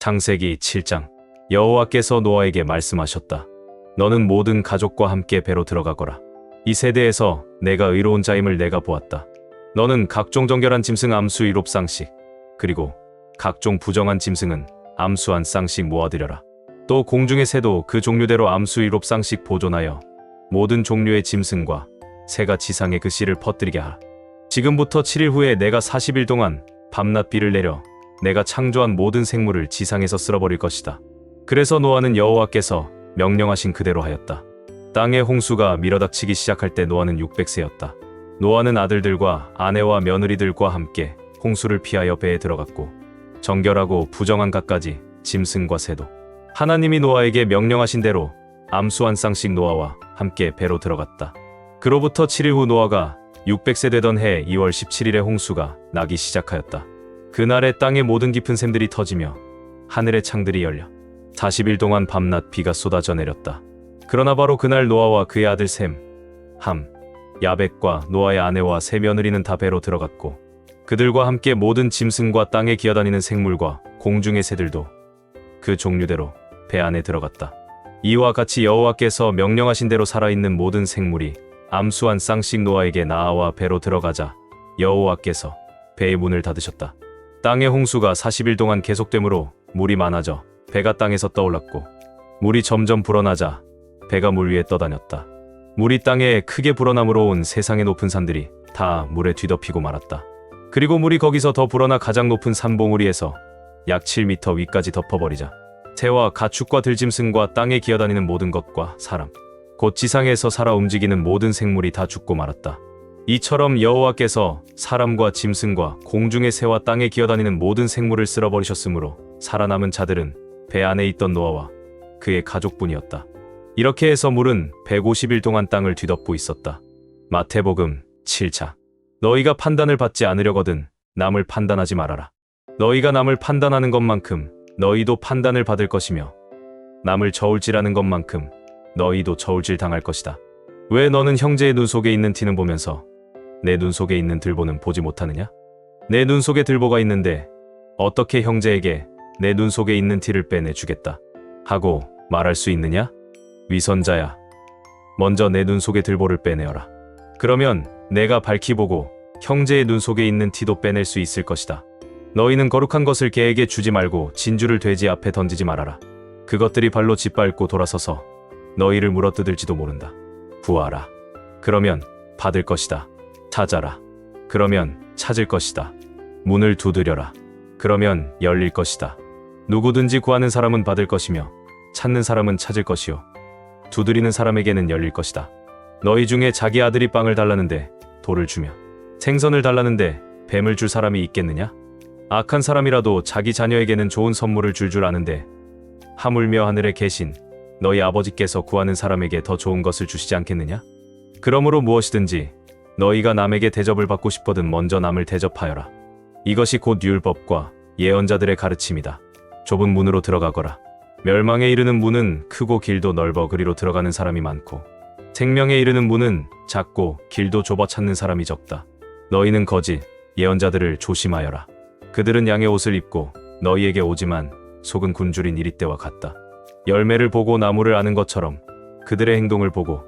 창세기 7장 여호와께서 노아에게 말씀하셨다. 너는 모든 가족과 함께 배로 들어가거라. 이 세대에서 내가 의로운 자임을 내가 보았다. 너는 각종 정결한 짐승 암수 일곱 쌍씩 그리고 각종 부정한 짐승은 암수 한 쌍씩 모아들여라. 또 공중의 새도 그 종류대로 암수 일곱 쌍씩 보존하여 모든 종류의 짐승과 새가 지상에 그 씨를 퍼뜨리게 하라. 지금부터 7일 후에 내가 40일 동안 밤낮 비를 내려 내가 창조한 모든 생물을 지상에서 쓸어버릴 것이다. 그래서 노아는 여호와께서 명령하신 그대로 하였다. 땅의 홍수가 밀어닥치기 시작할 때 노아는 600세였다. 노아는 아들들과 아내와 며느리들과 함께 홍수를 피하여 배에 들어갔고 정결하고 부정한 갖가지 짐승과 새도 하나님이 노아에게 명령하신 대로 암수 한 쌍씩 노아와 함께 배로 들어갔다. 그로부터 7일 후 노아가 600세 되던 해 2월 17일에 홍수가 나기 시작하였다. 그날에 땅의 모든 깊은 샘들이 터지며 하늘의 창들이 열려 40일 동안 밤낮 비가 쏟아져 내렸다. 그러나 바로 그날 노아와 그의 아들 셈, 함, 야벳과 노아의 아내와 세 며느리는 다 배로 들어갔고 그들과 함께 모든 짐승과 땅에 기어다니는 생물과 공중의 새들도 그 종류대로 배 안에 들어갔다. 이와 같이 여호와께서 명령하신 대로 살아있는 모든 생물이 암수 한 쌍씩 노아에게 나아와 배로 들어가자 여호와께서 배의 문을 닫으셨다. 땅의 홍수가 40일 동안 계속되므로 물이 많아져 배가 땅에서 떠올랐고 물이 점점 불어나자 배가 물 위에 떠다녔다. 물이 땅에 크게 불어남으로 온 세상의 높은 산들이 다 물에 뒤덮이고 말았다. 그리고 물이 거기서 더 불어나 가장 높은 산봉우리에서 약 7미터 위까지 덮어버리자 새와 가축과 들짐승과 땅에 기어다니는 모든 것과 사람 곧 지상에서 살아 움직이는 모든 생물이 다 죽고 말았다. 이처럼 여호와께서 사람과 짐승과 공중의 새와 땅에 기어다니는 모든 생물을 쓸어버리셨으므로 살아남은 자들은 배 안에 있던 노아와 그의 가족뿐이었다. 이렇게 해서 물은 150일 동안 땅을 뒤덮고 있었다. 마태복음 7장 너희가 판단을 받지 않으려거든 남을 판단하지 말아라. 너희가 남을 판단하는 것만큼 너희도 판단을 받을 것이며 남을 저울질하는 것만큼 너희도 저울질 당할 것이다. 왜 너는 형제의 눈 속에 있는 티는 보면서 내 눈 속에 있는 들보는 보지 못하느냐? 내 눈 속에 들보가 있는데 어떻게 형제에게 내 눈 속에 있는 티를 빼내 주겠다 하고 말할 수 있느냐? 위선자야. 먼저 내 눈 속에 들보를 빼내어라. 그러면 내가 밝히 보고 형제의 눈 속에 있는 티도 빼낼 수 있을 것이다. 너희는 거룩한 것을 개에게 주지 말고 진주를 돼지 앞에 던지지 말아라. 그것들이 발로 짓밟고 돌아서서 너희를 물어뜯을지도 모른다. 구하라. 그러면 받을 것이다. 찾아라. 그러면 찾을 것이다. 문을 두드려라. 그러면 열릴 것이다. 누구든지 구하는 사람은 받을 것이며 찾는 사람은 찾을 것이요. 두드리는 사람에게는 열릴 것이다. 너희 중에 자기 아들이 빵을 달라는데 돌을 주며 생선을 달라는데 뱀을 줄 사람이 있겠느냐? 악한 사람이라도 자기 자녀에게는 좋은 선물을 줄줄 아는데 하물며 하늘에 계신 너희 아버지께서 구하는 사람에게 더 좋은 것을 주시지 않겠느냐? 그러므로 무엇이든지 너희가 남에게 대접을 받고 싶거든 먼저 남을 대접하여라. 이것이 곧 율법과 예언자들의 가르침이다. 좁은 문으로 들어가거라. 멸망에 이르는 문은 크고 길도 넓어 그리로 들어가는 사람이 많고 생명에 이르는 문은 작고 길도 좁아 찾는 사람이 적다. 너희는 거짓 예언자들을 조심하여라. 그들은 양의 옷을 입고 너희에게 오지만 속은 굶주린 이리때와 같다. 열매를 보고 나무를 아는 것처럼 그들의 행동을 보고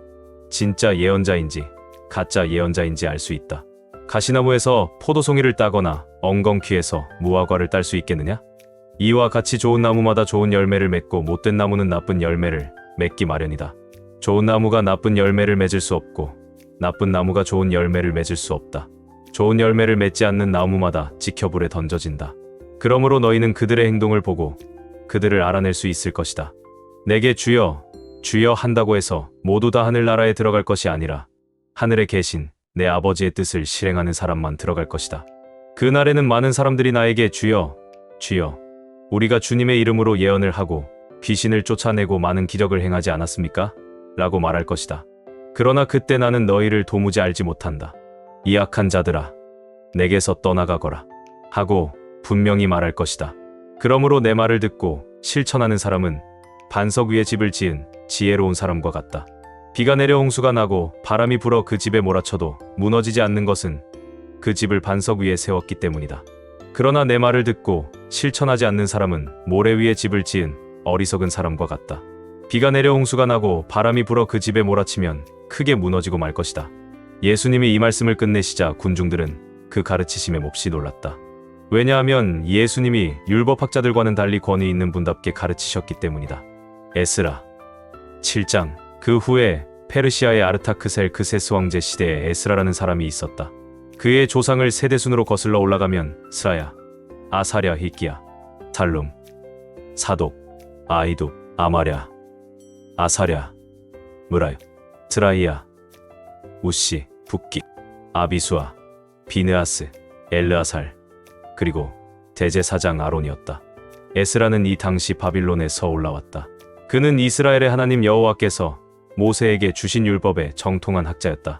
진짜 예언자인지 가짜 예언자인지 알 수 있다. 가시나무에서 포도송이를 따거나 엉겅퀴에서 무화과를 딸 수 있겠느냐? 이와 같이 좋은 나무마다 좋은 열매를 맺고 못된 나무는 나쁜 열매를 맺기 마련이다. 좋은 나무가 나쁜 열매를 맺을 수 없고 나쁜 나무가 좋은 열매를 맺을 수 없다. 좋은 열매를 맺지 않는 나무마다 지켜불에 던져진다. 그러므로 너희는 그들의 행동을 보고 그들을 알아낼 수 있을 것이다. 내게 주여, 주여 한다고 해서 모두 다 하늘나라에 들어갈 것이 아니라 하늘에 계신 내 아버지의 뜻을 실행하는 사람만 들어갈 것이다. 그날에는 많은 사람들이 나에게 주여, 주여, 우리가 주님의 이름으로 예언을 하고 귀신을 쫓아내고 많은 기적을 행하지 않았습니까? 라고 말할 것이다. 그러나 그때 나는 너희를 도무지 알지 못한다. 이 악한 자들아, 내게서 떠나가거라. 하고 분명히 말할 것이다. 그러므로 내 말을 듣고 실천하는 사람은 반석 위에 집을 지은 지혜로운 사람과 같다. 비가 내려 홍수가 나고 바람이 불어 그 집에 몰아쳐도 무너지지 않는 것은 그 집을 반석 위에 세웠기 때문이다. 그러나 내 말을 듣고 실천하지 않는 사람은 모래 위에 집을 지은 어리석은 사람과 같다. 비가 내려 홍수가 나고 바람이 불어 그 집에 몰아치면 크게 무너지고 말 것이다. 예수님이 이 말씀을 끝내시자 군중들은 그 가르치심에 몹시 놀랐다. 왜냐하면 예수님이 율법학자들과는 달리 권위 있는 분답게 가르치셨기 때문이다. 에스라 7장 그 후에 페르시아의 아르타크셀 그세스 왕제 시대에 에스라라는 사람이 있었다. 그의 조상을 세대순으로 거슬러 올라가면 스라야, 아사랴, 히끼야, 살룸, 사독, 아이둡, 아마랴, 아사랴, 무라요, 트라이야, 우시, 북기, 아비수아, 비느아스, 엘르아살, 그리고 대제사장 아론이었다. 에스라는 이 당시 바빌론에서 올라왔다. 그는 이스라엘의 하나님 여호와께서 모세에게 주신 율법의 정통한 학자였다.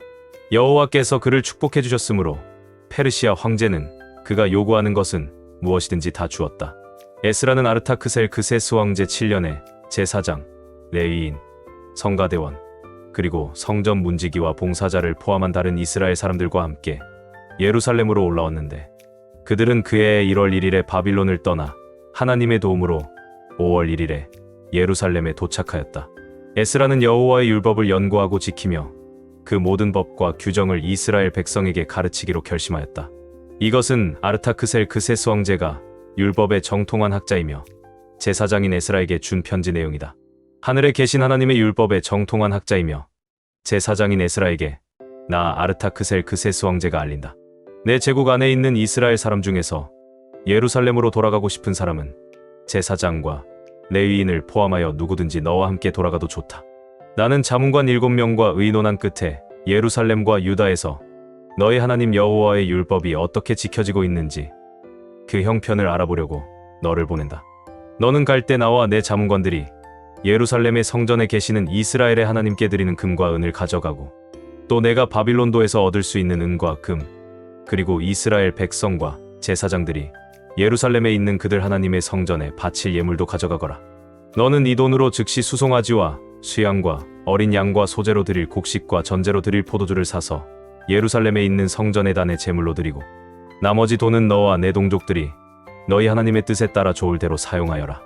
여호와께서 그를 축복해 주셨으므로 페르시아 황제는 그가 요구하는 것은 무엇이든지 다 주었다. 에스라는 아르타크셀 그세스 왕제 7년에 제사장, 레위인, 성가대원, 그리고 성전 문지기와 봉사자를 포함한 다른 이스라엘 사람들과 함께 예루살렘으로 올라왔는데 그들은 그해 1월 1일에 바빌론을 떠나 하나님의 도움으로 5월 1일에 예루살렘에 도착하였다. 에스라는 여호와의 율법을 연구하고 지키며 그 모든 법과 규정을 이스라엘 백성에게 가르치기로 결심하였다. 이것은 아르타크셀 그세스 왕제가 율법의 정통한 학자이며 제사장인 에스라에게 준 편지 내용이다. 하늘에 계신 하나님의 율법의 정통한 학자이며 제사장인 에스라에게 나 아르타크셀 그세스 왕제가 알린다. 내 제국 안에 있는 이스라엘 사람 중에서 예루살렘으로 돌아가고 싶은 사람은 제사장과 레위인을 포함하여 누구든지 너와 함께 돌아가도 좋다. 나는 자문관 일곱 명과 의논한 끝에 예루살렘과 유다에서 너희 하나님 여호와의 율법이 어떻게 지켜지고 있는지 그 형편을 알아보려고 너를 보낸다. 너는 갈 때 나와 내 자문관들이 예루살렘의 성전에 계시는 이스라엘의 하나님께 드리는 금과 은을 가져가고 또 내가 바빌론도에서 얻을 수 있는 은과 금 그리고 이스라엘 백성과 제사장들이 예루살렘에 있는 그들 하나님의 성전에 바칠 예물도 가져가거라. 너는 이 돈으로 즉시 수송아지와 수양과 어린 양과 소재로 드릴 곡식과 전제로 드릴 포도주를 사서 예루살렘에 있는 성전의 단에 제물로 드리고 나머지 돈은 너와 내 동족들이 너희 하나님의 뜻에 따라 좋을 대로 사용하여라.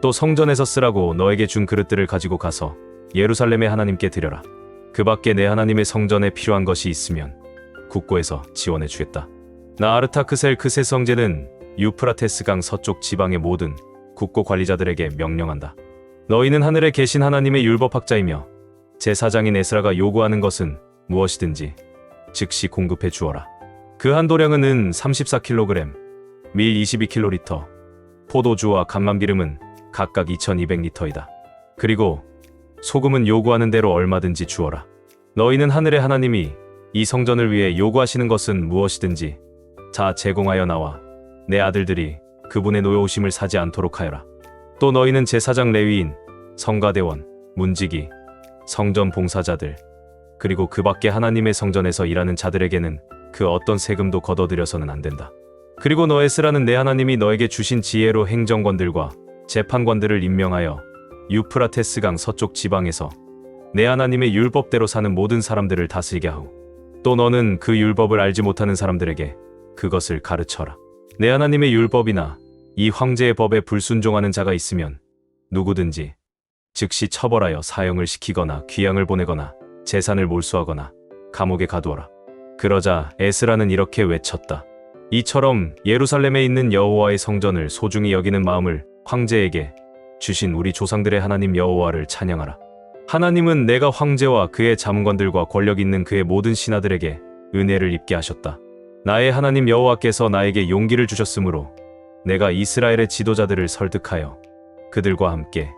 또 성전에서 쓰라고 너에게 준 그릇들을 가지고 가서 예루살렘의 하나님께 드려라. 그 밖에 내 하나님의 성전에 필요한 것이 있으면 국고에서 지원해 주겠다. 나 아르타크셀 그세 성제는 유프라테스강 서쪽 지방의 모든 국고 관리자들에게 명령한다. 너희는 하늘에 계신 하나님의 율법학자이며 제사장인 에스라가 요구하는 것은 무엇이든지 즉시 공급해 주어라. 그 한 도량은 은 34kg, 밀 22kl, 포도주와 감람기름은 각각 2200리터이다. 그리고 소금은 요구하는 대로 얼마든지 주어라. 너희는 하늘의 하나님이 이 성전을 위해 요구하시는 것은 무엇이든지 자 제공하여 나와 내 아들들이 그분의 노여우심을 사지 않도록 하여라. 또 너희는 제사장 레위인, 성가대원, 문지기, 성전 봉사자들, 그리고 그 밖에 하나님의 성전에서 일하는 자들에게는 그 어떤 세금도 걷어들여서는 안 된다. 그리고 너의 쓰라는 내 하나님이 너에게 주신 지혜로 행정관들과 재판관들을 임명하여 유프라테스강 서쪽 지방에서 내 하나님의 율법대로 사는 모든 사람들을 다스리게 하고 또 너는 그 율법을 알지 못하는 사람들에게 그것을 가르쳐라. 내 하나님의 율법이나 이 황제의 법에 불순종하는 자가 있으면 누구든지 즉시 처벌하여 사형을 시키거나 귀양을 보내거나 재산을 몰수하거나 감옥에 가두어라. 그러자 에스라는 이렇게 외쳤다. 이처럼 예루살렘에 있는 여호와의 성전을 소중히 여기는 마음을 황제에게 주신 우리 조상들의 하나님 여호와를 찬양하라. 하나님은 내가 황제와 그의 자문관들과 권력 있는 그의 모든 신하들에게 은혜를 입게 하셨다. 나의 하나님 여호와께서 나에게 용기를 주셨으므로 내가 이스라엘의 지도자들을 설득하여 그들과 함께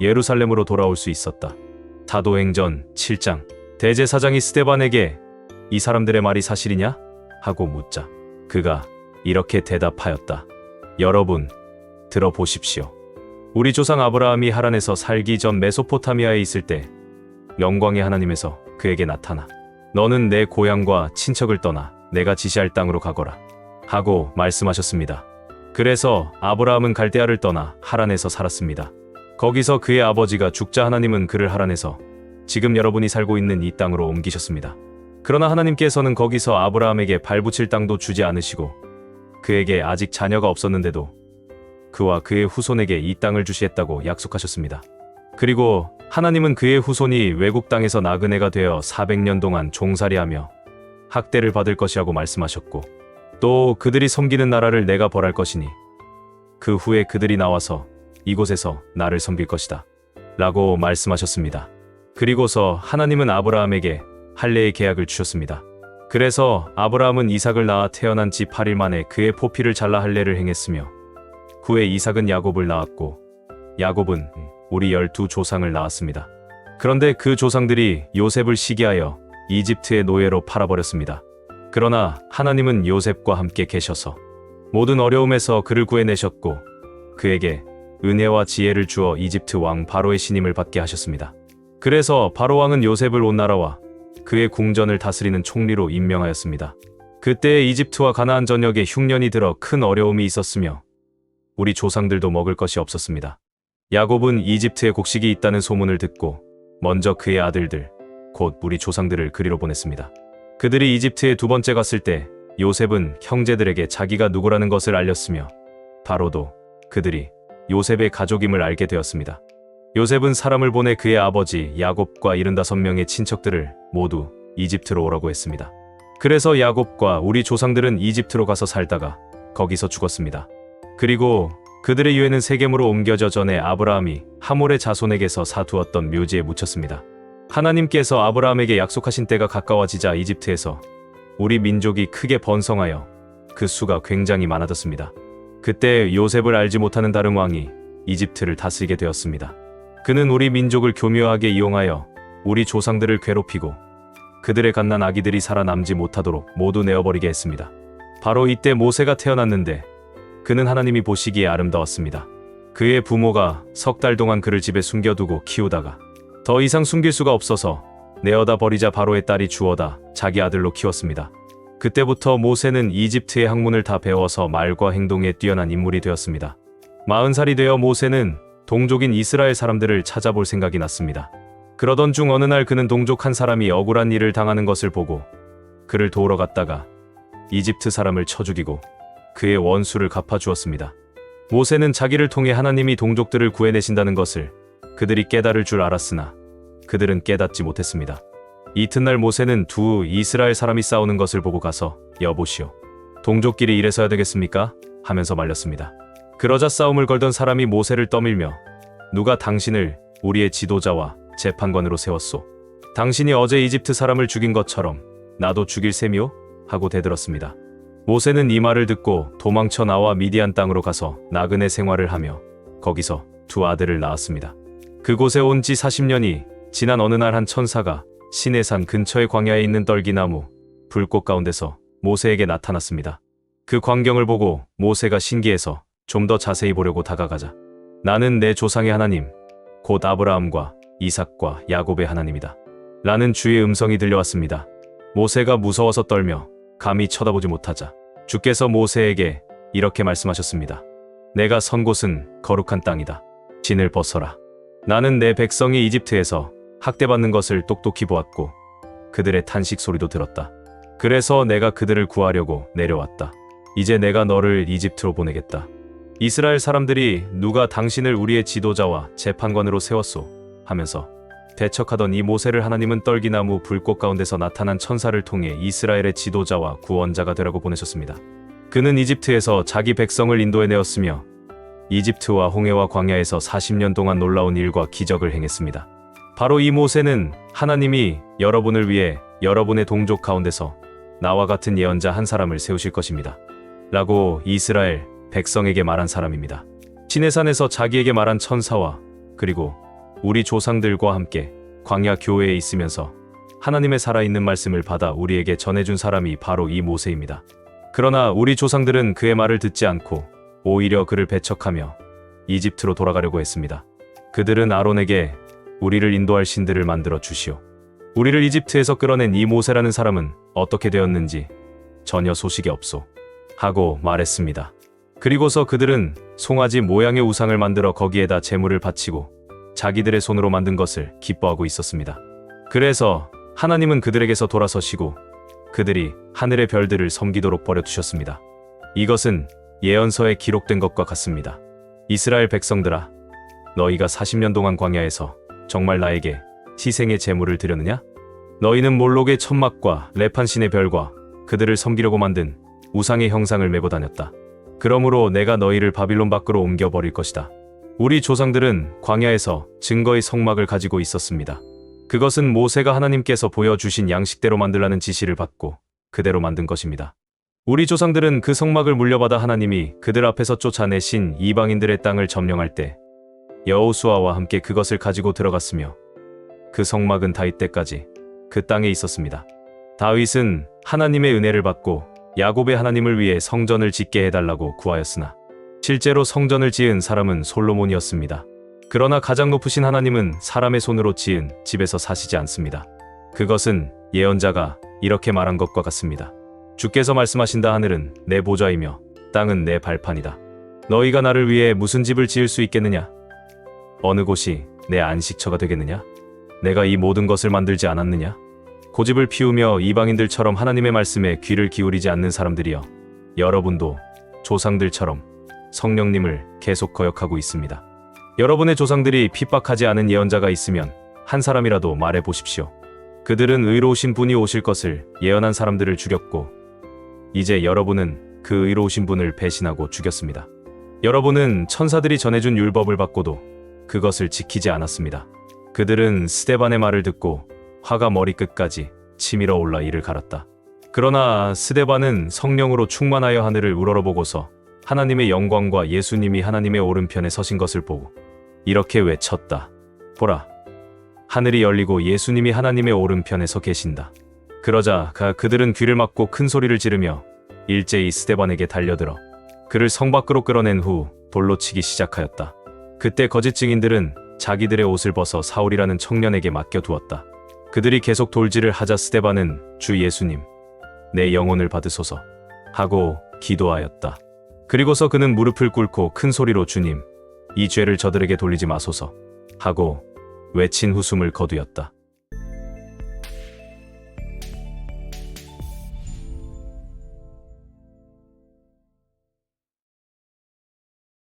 예루살렘으로 돌아올 수 있었다. 사도행전 7장 대제사장이 스테반에게 이 사람들의 말이 사실이냐? 하고 묻자 그가 이렇게 대답하였다. 여러분 들어보십시오. 우리 조상 아브라함이 하란에서 살기 전 메소포타미아에 있을 때 영광의 하나님에서 그에게 나타나 너는 내 고향과 친척을 떠나 내가 지시할 땅으로 가거라 하고 말씀하셨습니다. 그래서 아브라함은 갈대아를 떠나 하란에서 살았습니다. 거기서 그의 아버지가 죽자 하나님은 그를 하란에서 지금 여러분이 살고 있는 이 땅으로 옮기셨습니다. 그러나 하나님께서는 거기서 아브라함에게 발붙일 땅도 주지 않으시고 그에게 아직 자녀가 없었는데도 그와 그의 후손에게 이 땅을 주시했다고 약속하셨습니다. 그리고 하나님은 그의 후손이 외국 땅에서 나그네가 되어 400년 동안 종살이하며 학대를 받을 것이라고 말씀하셨고 또 그들이 섬기는 나라를 내가 벌할 것이니 그 후에 그들이 나와서 이곳에서 나를 섬길 것이다. 라고 말씀하셨습니다. 그리고서 하나님은 아브라함에게 할례의 계약을 주셨습니다. 그래서 아브라함은 이삭을 낳아 태어난 지 8일 만에 그의 포피를 잘라 할례를 행했으며 후에 이삭은 야곱을 낳았고 야곱은 우리 열두 조상을 낳았습니다. 그런데 그 조상들이 요셉을 시기하여 이집트의 노예로 팔아버렸습니다. 그러나 하나님은 요셉과 함께 계셔서 모든 어려움에서 그를 구해내셨고 그에게 은혜와 지혜를 주어 이집트 왕 바로의 신임을 받게 하셨습니다. 그래서 바로 왕은 요셉을 온 나라와 그의 궁전을 다스리는 총리로 임명하였습니다. 그때 이집트와 가나안 전역에 흉년이 들어 큰 어려움이 있었으며 우리 조상들도 먹을 것이 없었습니다. 야곱은 이집트에 곡식이 있다는 소문을 듣고 먼저 그의 아들들 곧 우리 조상들을 그리로 보냈습니다. 그들이 이집트에 두 번째 갔을 때 요셉은 형제들에게 자기가 누구라는 것을 알렸으며 바로도 그들이 요셉의 가족임을 알게 되었습니다. 요셉은 사람을 보내 그의 아버지 야곱과 75명의 친척들을 모두 이집트로 오라고 했습니다. 그래서 야곱과 우리 조상들은 이집트로 가서 살다가 거기서 죽었습니다. 그리고 그들의 유해는 세겜으로 옮겨져 전에 아브라함이 하몰의 자손에게서 사두었던 묘지에 묻혔습니다. 하나님께서 아브라함에게 약속하신 때가 가까워지자 이집트에서 우리 민족이 크게 번성하여 그 수가 굉장히 많아졌습니다. 그때 요셉을 알지 못하는 다른 왕이 이집트를 다스리게 되었습니다. 그는 우리 민족을 교묘하게 이용하여 우리 조상들을 괴롭히고 그들의 갓난 아기들이 살아남지 못하도록 모두 내어버리게 했습니다. 바로 이때 모세가 태어났는데 그는 하나님이 보시기에 아름다웠습니다. 그의 부모가 석 달 동안 그를 집에 숨겨두고 키우다가 더 이상 숨길 수가 없어서 내어다 버리자 바로의 딸이 주어다 자기 아들로 키웠습니다. 그때부터 모세는 이집트의 학문을 다 배워서 말과 행동에 뛰어난 인물이 되었습니다. 마흔 살이 되어 모세는 동족인 이스라엘 사람들을 찾아볼 생각이 났습니다. 그러던 중 어느 날 그는 동족 한 사람이 억울한 일을 당하는 것을 보고 그를 도우러 갔다가 이집트 사람을 쳐 죽이고 그의 원수를 갚아주었습니다. 모세는 자기를 통해 하나님이 동족들을 구해내신다는 것을 그들이 깨달을 줄 알았으나 그들은 깨닫지 못했습니다. 이튿날 모세는 두 이스라엘 사람이 싸우는 것을 보고 가서 여보시오. 동족끼리 이래서야 되겠습니까? 하면서 말렸습니다. 그러자 싸움을 걸던 사람이 모세를 떠밀며 누가 당신을 우리의 지도자와 재판관으로 세웠소? 당신이 어제 이집트 사람을 죽인 것처럼 나도 죽일 셈이오? 하고 대들었습니다. 모세는 이 말을 듣고 도망쳐 나와 미디안 땅으로 가서 나그네 생활을 하며 거기서 두 아들을 낳았습니다. 그곳에 온 지 40년이 지난 어느 날 한 천사가 시내산 근처의 광야에 있는 떨기나무 불꽃 가운데서 모세에게 나타났습니다. 그 광경을 보고 모세가 신기해서 좀 더 자세히 보려고 다가가자 나는 내 조상의 하나님 곧 아브라함과 이삭과 야곱의 하나님이다. 라는 주의 음성이 들려왔습니다. 모세가 무서워서 떨며 감히 쳐다보지 못하자 주께서 모세에게 이렇게 말씀하셨습니다. 내가 선 곳은 거룩한 땅이다. 진을 벗어라. 나는 내 백성이 이집트에서 학대받는 것을 똑똑히 보았고 그들의 탄식 소리도 들었다. 그래서 내가 그들을 구하려고 내려왔다. 이제 내가 너를 이집트로 보내겠다. 이스라엘 사람들이 누가 당신을 우리의 지도자와 재판관으로 세웠소 하면서 대척하던 이 모세를 하나님은 떨기나무 불꽃 가운데서 나타난 천사를 통해 이스라엘의 지도자와 구원자가 되라고 보내셨습니다. 그는 이집트에서 자기 백성을 인도해 내었으며 이집트와 홍해와 광야에서 40년 동안 놀라운 일과 기적을 행했습니다. 바로 이 모세는 하나님이 여러분을 위해 여러분의 동족 가운데서 나와 같은 예언자 한 사람을 세우실 것입니다. 라고 이스라엘 백성에게 말한 사람입니다. 시내산에서 자기에게 말한 천사와 그리고 우리 조상들과 함께 광야 교회에 있으면서 하나님의 살아있는 말씀을 받아 우리에게 전해준 사람이 바로 이 모세입니다. 그러나 우리 조상들은 그의 말을 듣지 않고 오히려 그를 배척하며 이집트로 돌아가려고 했습니다. 그들은 아론에게 우리를 인도할 신들을 만들어 주시오. 우리를 이집트에서 끌어낸 이 모세라는 사람은 어떻게 되었는지 전혀 소식이 없소. 하고 말했습니다. 그리고서 그들은 송아지 모양의 우상을 만들어 거기에다 제물을 바치고 자기들의 손으로 만든 것을 기뻐하고 있었습니다. 그래서 하나님은 그들에게서 돌아서시고 그들이 하늘의 별들을 섬기도록 버려두셨습니다. 이것은 예언서에 기록된 것과 같습니다. 이스라엘 백성들아, 너희가 40년 동안 광야에서 정말 나에게 희생의 제물을 드렸느냐? 너희는 몰록의 천막과 레판신의 별과 그들을 섬기려고 만든 우상의 형상을 메고 다녔다. 그러므로 내가 너희를 바빌론 밖으로 옮겨버릴 것이다. 우리 조상들은 광야에서 증거의 성막을 가지고 있었습니다. 그것은 모세가 하나님께서 보여주신 양식대로 만들라는 지시를 받고 그대로 만든 것입니다. 우리 조상들은 그 성막을 물려받아 하나님이 그들 앞에서 쫓아내신 이방인들의 땅을 점령할 때 여호수아와 함께 그것을 가지고 들어갔으며 그 성막은 다윗 때까지 그 땅에 있었습니다. 다윗은 하나님의 은혜를 받고 야곱의 하나님을 위해 성전을 짓게 해달라고 구하였으나 실제로 성전을 지은 사람은 솔로몬이었습니다. 그러나 가장 높으신 하나님은 사람의 손으로 지은 집에서 사시지 않습니다. 그것은 예언자가 이렇게 말한 것과 같습니다. 주께서 말씀하신다 하늘은 내 보좌이며 땅은 내 발판이다. 너희가 나를 위해 무슨 집을 지을 수 있겠느냐? 어느 곳이 내 안식처가 되겠느냐? 내가 이 모든 것을 만들지 않았느냐? 고집을 피우며 이방인들처럼 하나님의 말씀에 귀를 기울이지 않는 사람들이여 여러분도 조상들처럼 성령님을 계속 거역하고 있습니다. 여러분의 조상들이 핍박하지 않은 예언자가 있으면 한 사람이라도 말해 보십시오. 그들은 의로우신 분이 오실 것을 예언한 사람들을 죽였고 이제 여러분은 그 의로우신 분을 배신하고 죽였습니다. 여러분은 천사들이 전해준 율법을 받고도 그것을 지키지 않았습니다. 그들은 스테반의 말을 듣고 화가 머리끝까지 치밀어 올라 이를 갈았다. 그러나 스데반은 성령으로 충만하여 하늘을 우러러보고서 하나님의 영광과 예수님이 하나님의 오른편에 서신 것을 보고 이렇게 외쳤다. 보라, 하늘이 열리고 예수님이 하나님의 오른편에 서 계신다. 그러자 가 그들은 귀를 막고 큰 소리를 지르며 일제히 스데반에게 달려들어 그를 성 밖으로 끌어낸 후 돌로 치기 시작하였다. 그때 거짓 증인들은 자기들의 옷을 벗어 사울이라는 청년에게 맡겨두었다. 그들이 계속 돌질을 하자 스데반은 주 예수님, 내 영혼을 받으소서 하고 기도하였다. 그리고서 그는 무릎을 꿇고 큰 소리로 주님, 이 죄를 저들에게 돌리지 마소서 하고 외친 후숨을 거두었다.